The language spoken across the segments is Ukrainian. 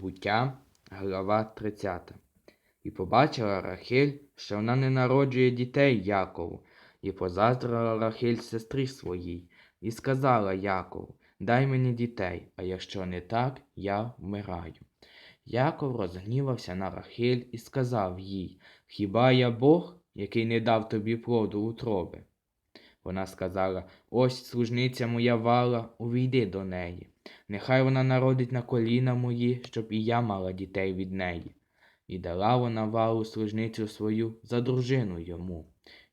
Буття, глава 30. І побачила Рахиль, що вона не народжує дітей Якову, і позаздрила Рахиль сестрі своїй, і сказала Якову, дай мені дітей, а якщо не так, я вмираю. Яков розгнівався на Рахиль і сказав їй, хіба я Бог, який не дав тобі плоду утроби? Вона сказала, ось служниця моя вала, увійди до неї. Нехай вона народить на коліна мої, щоб і я мала дітей від неї. І дала вона валу служницю свою за дружину йому.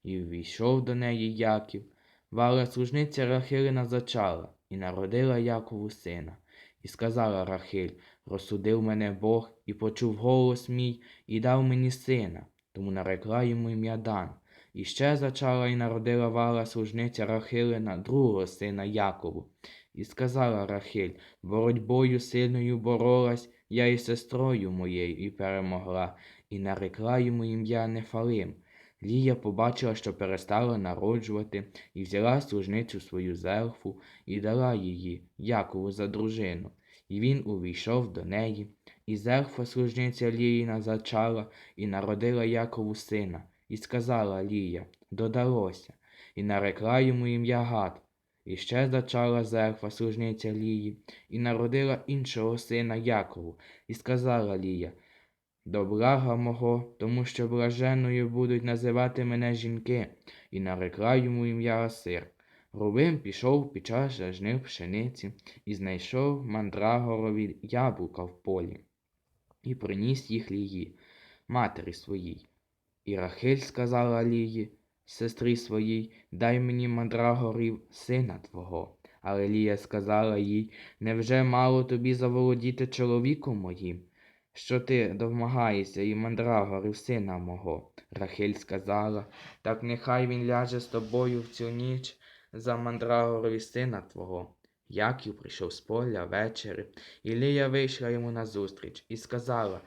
І ввійшов до неї Яків. Вала служниця Рахилина зачала і народила Якову сина. І сказала Рахиль, розсудив мене Бог і почув голос мій, і дав мені сина, тому нарекла йому ім'я Дан. І ще зачала і народила Вала служниця Рахилина другого сина Якову. І сказала Рахиль, боротьбою сильною боролась я із сестрою моєю і перемогла, і нарекла йому ім'я Нефалим. Лія побачила, що перестала народжувати, і взяла служницю свою зелфу і дала її Якову за дружину. І він увійшов до неї, і зелфа служниця Ліїна зачала і народила Якову сина. І сказала Лія, додалося, і нарекла йому ім'я Гад. І ще зачала зерфа служниця Лії, і народила іншого сина Якову, і сказала Лія, до блага мого, тому що блаженною будуть називати мене жінки, і нарекла йому ім'я Асир. Рубим пішов під час жнив пшениці і знайшов мандрагорові яблука в полі, і приніс їх Лії, матері своїй. І Рахиль сказала Лії, сестрі своїй, дай мені мандрагорів сина твого. Але Лія сказала їй, невже мало тобі заволодіти чоловіком моїм? Що ти домагаєшся і мандрагорів сина мого? Рахиль сказала, так нехай він ляже з тобою в цю ніч за мандрагорові сина твого. Яків прийшов з поля ввечері, і Лія вийшла йому назустріч і сказала,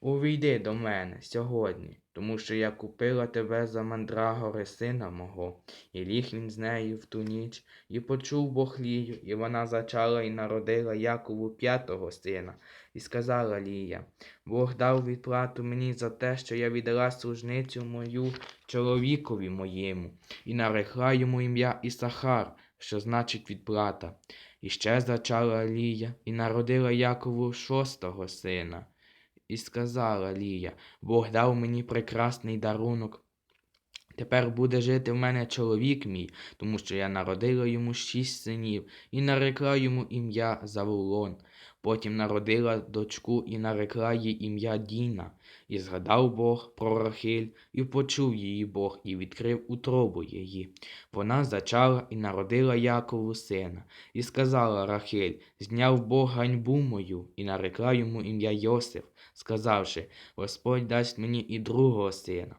Увійди до мене сьогодні, тому що я купила тебе за мандрагори сина мого, і ліг він з нею в ту ніч, і почув Бог Лію, і вона зачала і народила Якову п'ятого сина, і сказала Лія, Бог дав відплату мені за те, що я віддала служницю мою чоловікові моєму, і нарекла йому ім'я Ісахар, що значить відплата. І ще зачала Лія, і народила Якову шостого сина. І сказала Лія, Бог дав мені прекрасний дарунок. Тепер буде жити в мене чоловік мій, тому що я народила йому шість синів і нарекла йому ім'я Завулон. Потім народила дочку і нарекла їй ім'я Діна. І згадав Бог про Рахиль, і почув її Бог, і відкрив утробу її. Вона зачала і народила Якову сина, і сказала Рахиль, зняв Бог ганьбу мою, і нарекла йому ім'я Йосиф, сказавши, Господь дасть мені і другого сина.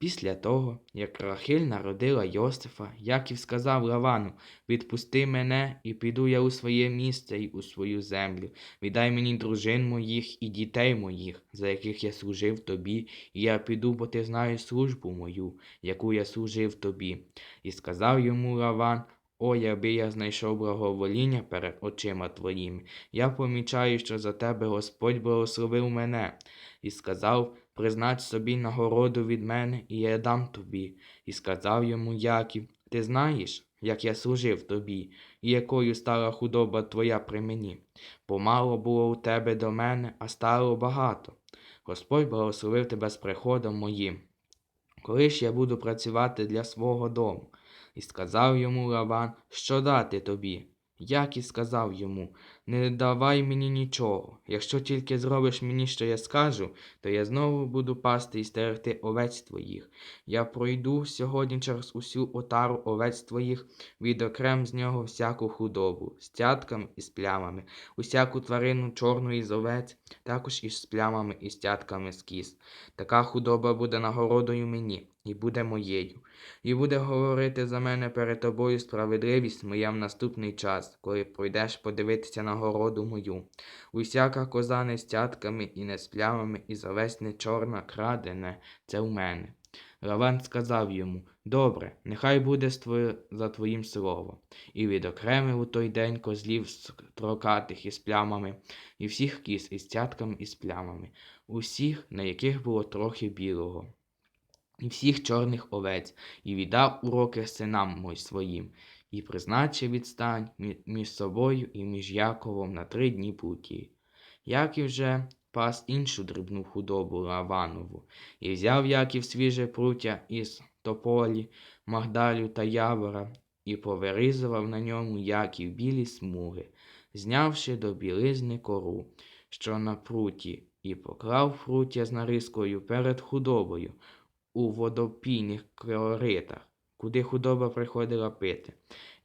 Після того, як Рахиль народила Йосифа, Яків сказав Лавану, відпусти мене, і піду я у своє місце й у свою землю. Віддай мені дружин моїх і дітей моїх, за яких я служив тобі, і я піду, бо ти знаєш службу мою, яку я служив тобі. І сказав йому Лаван, о, якби я знайшов благовоління перед очима твоїми. Я помічаю, що за тебе Господь благословив мене, і сказав, признач собі нагороду від мене, і я дам тобі. І сказав йому Яків, ти знаєш, як я служив тобі, і якою стала худоба твоя при мені. Помало було у тебе до мене, а стало багато. Господь благословив тебе з приходом моїм. Коли ж я буду працювати для свого дому? І сказав йому Лаван, що дати тобі. Яків сказав йому, не давай мені нічого. Якщо тільки зробиш мені, що я скажу, то я знову буду пасти і стерегти овець твоїх. Я пройду сьогодні через усю отару овець твоїх, відокрем з нього всяку худобу, з цятками і з плямами, усяку тварину чорну із овець, також із плямами і з цятками з кіз. Така худоба буде нагородою мені і буде моєю. І буде говорити за мене перед тобою справедливість моя в наступний час, коли пройдеш подивитися нагороду мою. Усяка коза не з цятками і не з плямами, і завесь не чорна, крадене, це в мене. Лаван сказав йому Добре, нехай буде за твоїм словом. І відокремив у той день козлів строкатих із плямами, і всіх кіз із цятками із плямами, усіх, на яких було трохи білого, і всіх чорних овець, і віддав уроки синам мой своїм, і призначив відстань між собою і між Яковом на три дні путі. Яків же пас іншу дрібну худобу Лаванову, і взяв Яків свіже пруття із тополі, магдалю та явора, і повирізував на ньому Яків білі смуги, знявши до білизни кору, що на пруті, і поклав пруття з нарізкою перед худобою у водопійних коритах, куди худоба приходила пити,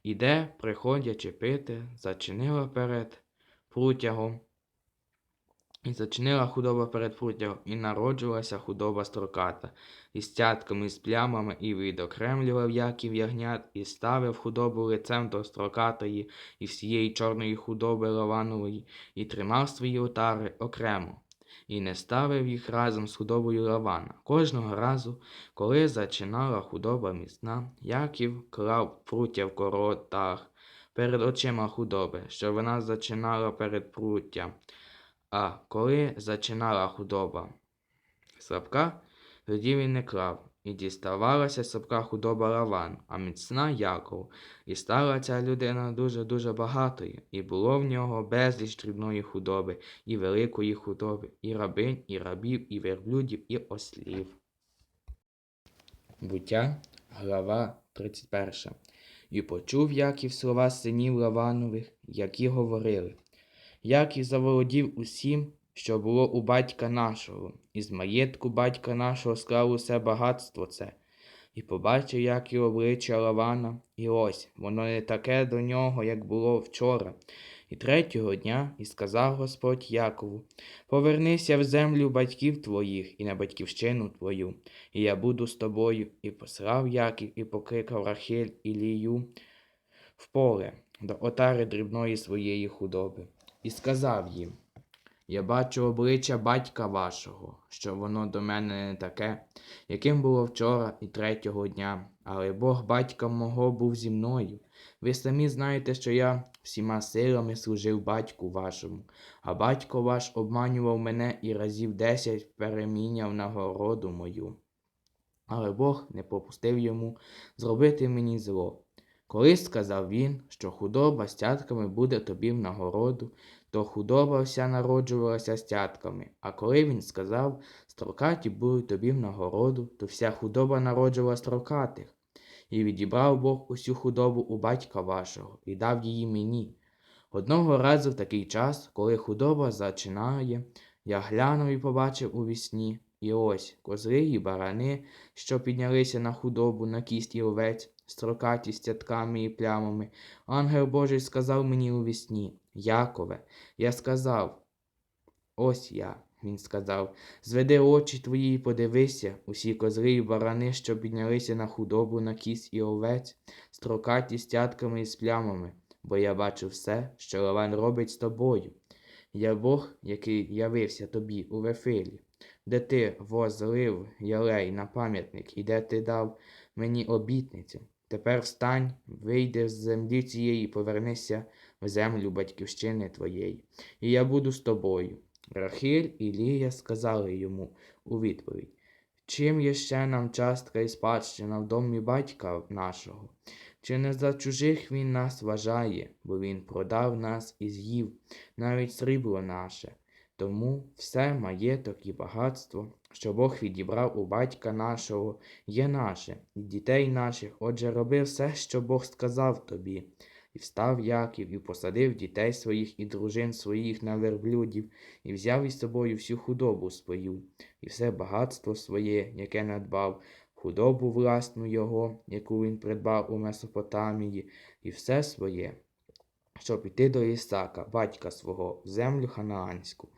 і де, приходячи пити, зачинила перед прутягом. І зачинила худоба перед прутягом, і народжувалася худоба строката, із цятками, з плямами, і відокремлював Яків ягнят, і ставив худобу лицем до строкатої і всієї чорної худоби Лаванової, і тримав свої отари окремо, і не ставив їх разом з худобою Лавана. Кожного разу, коли зачинала худоба міцна, Яків клав пруття в коротах перед очима худоби, що вона зачинала перед пруттям. А коли зачинала худоба слабка, тоді він не клав, і діставалася слабка худоба Лаван, а міцна Яков. І стала ця людина дуже-дуже багатою, і було в нього безліч дрібної худоби, і великої худоби, і рабинь, і рабів, і верблюдів, і ослів. Буття, глава 31. І почув Яків слова синів Лаванових, які говорили. Яків заволодів усім, що було у батька нашого, і з маєтку батька нашого склав усе багатство це. І побачив Яків обличчя Лавана, і ось воно не таке до нього, як було вчора. І третього дня і сказав Господь Якову: Повернися в землю батьків твоїх і на батьківщину твою, і я буду з тобою. І послав Яків і покликав Рахель і Лію в поле до отари дрібної своєї худоби і сказав їм: Я бачу обличчя батька вашого, що воно до мене не таке, яким було вчора і третього дня, але Бог батька мого був зі мною. Ви самі знаєте, що я всіма силами служив батьку вашому, а батько ваш обманював мене і разів десять переміняв нагороду мою. Але Бог не попустив йому зробити мені зло. Колись сказав він, що худоба з цятками буде тобі в нагороду, то худоба вся народжувалася з цятками. А коли він сказав, строкаті будуть тобі в нагороду, то вся худоба народжувала строкатих. І відібрав Бог усю худобу у батька вашого і дав її мені. Одного разу в такий час, коли худоба зачинає, я глянув і побачив у вісні, і ось козли і барани, що піднялися на худобу, на кість і овець, строкаті з цятками і плямами. Ангел Божий сказав мені у вісні, Якове, я сказав, ось я. Він сказав, зведи очі твої і подивися, усі козли і барани, що піднялися на худобу, на кість і овець, строкаті з цятками і з плямами, бо я бачу все, що Лаван робить з тобою. Я Бог, який явився тобі у Вефилі, де ти возлив ялей на пам'ятник і де ти дав мені обітницю. Тепер встань, вийди з землі цієї і повернися землю батьківщини твоєї, і я буду з тобою. Рахиль і Лія сказали йому у відповідь, чим є ще нам частка і спадщина в домі батька нашого? Чи не за чужих він нас вважає, бо він продав нас і з'їв навіть срібло наше. Тому все маєток і багатство, що Бог відібрав у батька нашого, є наше, і дітей наших. Отже, роби все, що Бог сказав тобі. І встав Яків, і посадив дітей своїх і дружин своїх на верблюдів, і взяв із собою всю худобу свою, і все багатство своє, яке надбав, худобу власну його, яку він придбав у Месопотамії, і все своє, щоб іти до Ісака, батька свого, в землю ханаанську.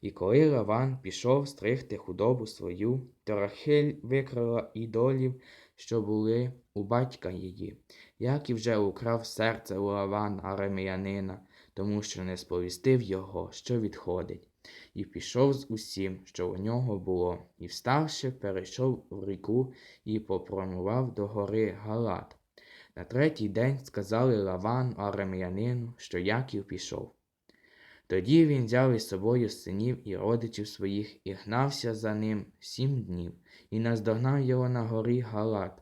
І коли Лаван пішов стригти худобу свою, то Рахиль викрала ідолів, що були у батька її, як і вже украв серце у Лавана арамеянина, тому що не сповістив його, що відходить. і пішов з усім, що у нього було, і вставши, перейшов в ріку і попрямував до гори Галат. На третій день сказали Лаван арам'янину, що Яків пішов. Тоді він взяв із собою синів і родичів своїх і гнався за ним сім днів, і наздогнав його на горі Галат.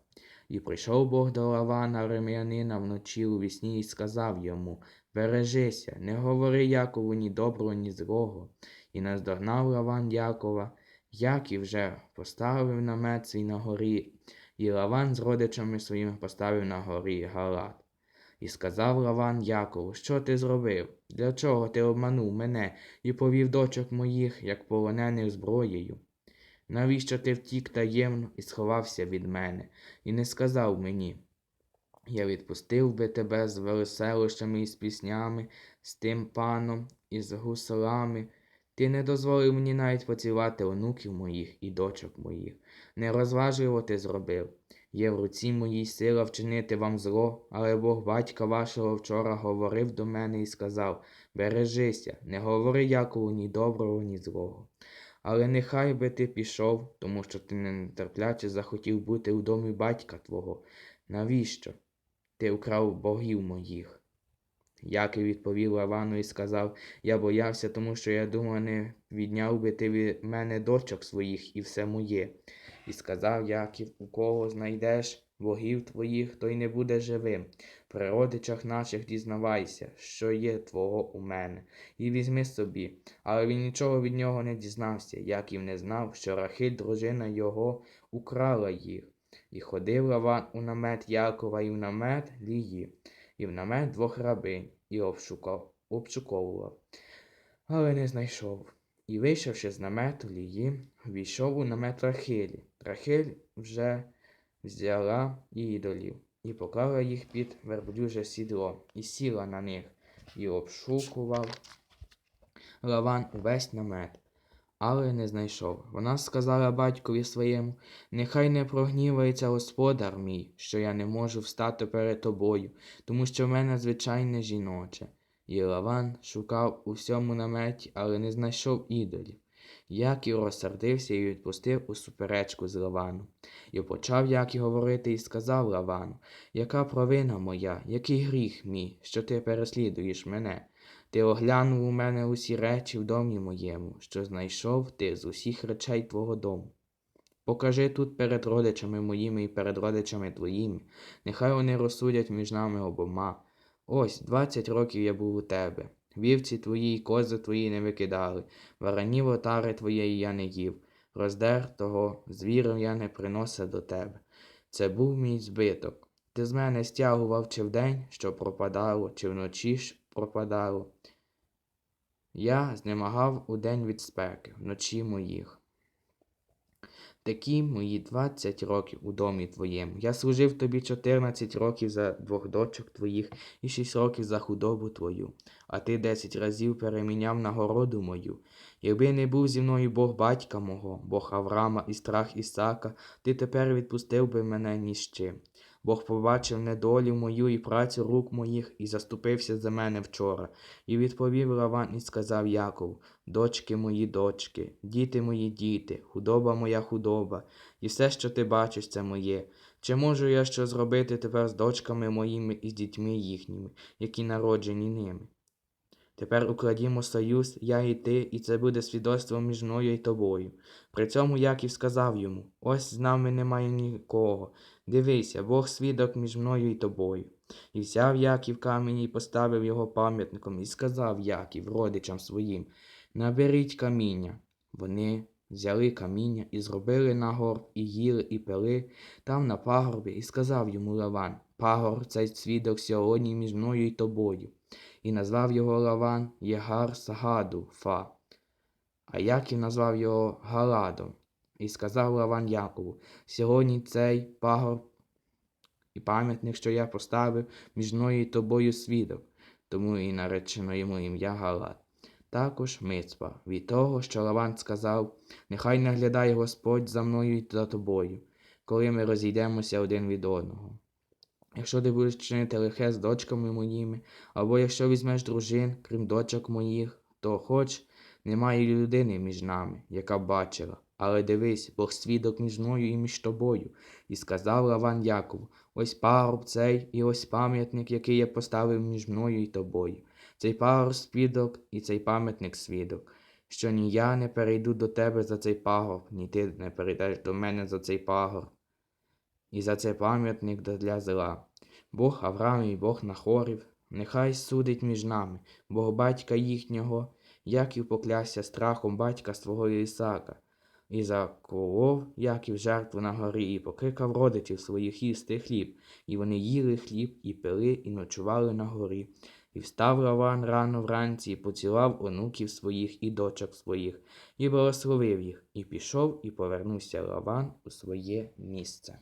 І прийшов Бог до Лавана рем'янина вночі у вісні і сказав йому Бережися, не говори Якову ні доброго, ні злого. І наздогнав Лаван Якова, Яків вже поставив намет свій на горі, і Лаван з родичами своїми поставив на горі Галат. І сказав Лаван Якову, що ти зробив? Для чого ти обманув мене і повів дочок моїх, як полонених зброєю? Навіщо ти втік таємно і сховався від мене, і не сказав мені? Я відпустив би тебе з веселощами і з піснями, з тим паном і з гуслами. Ти не дозволив мені навіть поцілувати онуків моїх і дочок моїх. Нерозважливо ти зробив. Є в руці моїй сила вчинити вам зло, але Бог батька вашого вчора говорив до мене і сказав Бережися, не говори Якову ні доброго, ні злого. Але нехай би ти пішов, тому що ти нетерпляче захотів бути у домі батька твого. Навіщо? Ти вкрав богів моїх. Яків відповів Лавану і сказав Я боявся, тому що я думав, не відняв би ти від мене дочок своїх і все моє. І сказав Яків, у кого знайдеш богів твоїх, той не буде живим. При родичах наших дізнавайся, що є твого у мене, і візьми собі. Але він нічого від нього не дізнався, Яків не знав, що Рахиль, дружина його, украла їх. І ходив Лаван у намет Якова і в намет Лії, і в намет двох рабинь, і обшуковував, але не знайшов. І, вийшовши з намету Лії, війшов у намет Рахилі. Рахиль вже взяла ідолів і поклала їх під верблюже сідло, і сіла на них, і обшукував Лаван увесь намет, але не знайшов. Вона сказала батькові своєму, нехай не прогнівається господар мій, що я не можу встати перед тобою, тому що в мене звичайне жіноче. І Лаван шукав у всьому наметі, але не знайшов ідолів. Яків розсердився і відпустив у суперечку з Лаваном. І почав Яків говорити і сказав Лавану, яка провина моя, який гріх мій, що ти переслідуєш мене? Ти оглянув у мене усі речі в домі моєму, що знайшов ти з усіх речей твого дому. Покажи тут перед родичами моїми і перед родичами твоїми, нехай вони розсудять між нами обома. Ось двадцять років я був у тебе. Вівці твої кози твої не викидали, варанів отари твоєї я не їв, роздер того звірів я не приносив до тебе. Це був мій збиток. Ти з мене стягував чи вдень, що пропадало, чи вночі ж пропадало. Я знемагав удень від спеки, вночі моїх. Такі мої двадцять років у домі твоєму. Я служив тобі чотирнадцять років за двох дочок твоїх і шість років за худобу твою, а ти десять разів переміняв нагороду мою. Якби не був зі мною Бог батька мого, Бог Авраама і страх Ісака, ти тепер відпустив би мене ні з чим. Бог побачив недолю мою і працю рук моїх і заступився за мене вчора. І відповів Лаван і сказав Яков дочки мої дочки, діти мої діти, худоба моя худоба, і все, що ти бачиш, це моє. Чи можу я що зробити тепер з дочками моїми і з дітьми їхніми, які народжені ними? Тепер укладімо союз, я і ти, і це буде свідоцтво між мною і тобою. При цьому Яків сказав йому: Ось з нами немає нікого. Дивися, Бог свідок між мною і тобою. І взяв Яків камінь і поставив його пам'ятником, і сказав Яків родичам своїм: Наберіть каміння. Вони взяли каміння і зробили нагорб, і їли, і пили там на пагорбі, і сказав йому Лаван: Пагорб цей свідок сьогодні між мною і тобою. І назвав його Лаван Єгар Сагаду Фа. А Яків назвав його Галадом. І сказав Лаван Якову, сьогодні цей пагорб і пам'ятник, що я поставив між мною і тобою свідок, тому і наречено йому ім'я Галат. Також мицпа від того, що Лаван сказав, нехай наглядає Господь за мною і за тобою, коли ми розійдемося один від одного. Якщо ти будеш чинити лихе з дочками моїми, або якщо візьмеш дружин, крім дочок моїх, то хоч Немає людини між нами, яка бачила. Але дивись, Бог свідок між мною і між тобою. І сказав Лаван Якову, ось пагорб цей, і ось пам'ятник, який я поставив між мною і тобою. Цей пагорб свідок, і цей пам'ятник свідок, що ні я не перейду до тебе за цей пагорб, ні ти не перейдеш до мене за цей пагорб. І за цей пам'ятник для зла. Бог Авраам і Бог Нахорів, нехай судить між нами, Бог батька їхнього, Яків поклявся страхом батька свого Ісака, і заколов Яків жертву на горі, і покликав родичів своїх їсти хліб, і вони їли хліб, і пили, і ночували на горі. І встав Лаван рано вранці, і поцілав онуків своїх і дочок своїх, і благословив їх, і пішов, і повернувся Лаван у своє місце.